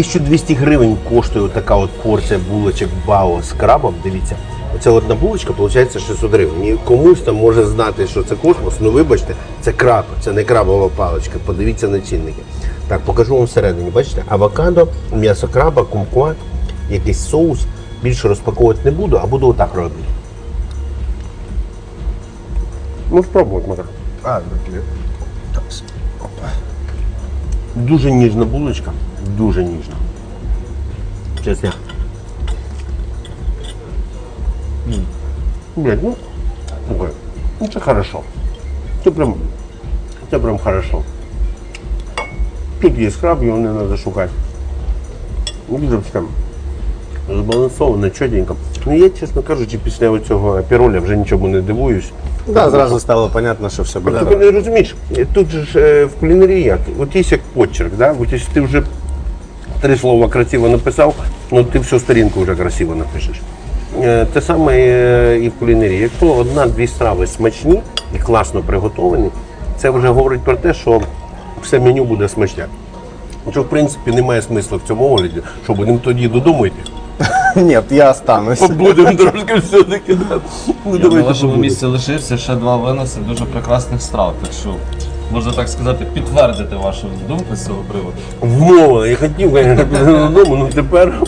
1200 гривень коштує така от порція булочок Бао з крабом. Дивіться, оця одна булочка виходить 600 гривень. І комусь там може знати, що це космос. Ну вибачте, це краб, це не крабова паличка. Подивіться на цінники. Так, покажу вам всередині. Бачите, авокадо, м'ясо краба, кумкват, якийсь соус. Більше розпаковувати не буду, а буду отак робити. Ну, спробуй, Макар. А, окей. Дуже ніжна булочка, дуже ніжна. Чесно. Блядь, ну, слухай, ну це хорошо. Це прям, це прям хорошо. Тут є скраб, його не треба шукати. Ну, Дуже прям збалансовано, чотенько. Ну я, чесно кажучи, після цього апероля вже нічому не дивуюсь. Да, зразу стало понятно, що все буде. Ти не розумієш, тут же ж е, в кулінарії як? От є як почерк, да? От якщо ти вже три слова красиво написав, ну ти всю сторінку вже красиво напишеш. Е, Те саме е, і в кулінарії. Якщо одна-дві страви смачні і класно приготовані, це вже говорить про те, що все меню буде смачне. Що в принципі немає смисла в цьому огляді, що будемо тоді додому йти. Ні, я останусь. Будемо трошки все-таки. да. Я на давайте вашому місці лишився ще два виноси дуже прекрасних страв. Так що можна так сказати, підтвердити вашу думку з цього приводу. Вова, я хотів, звісно, додому, але тепер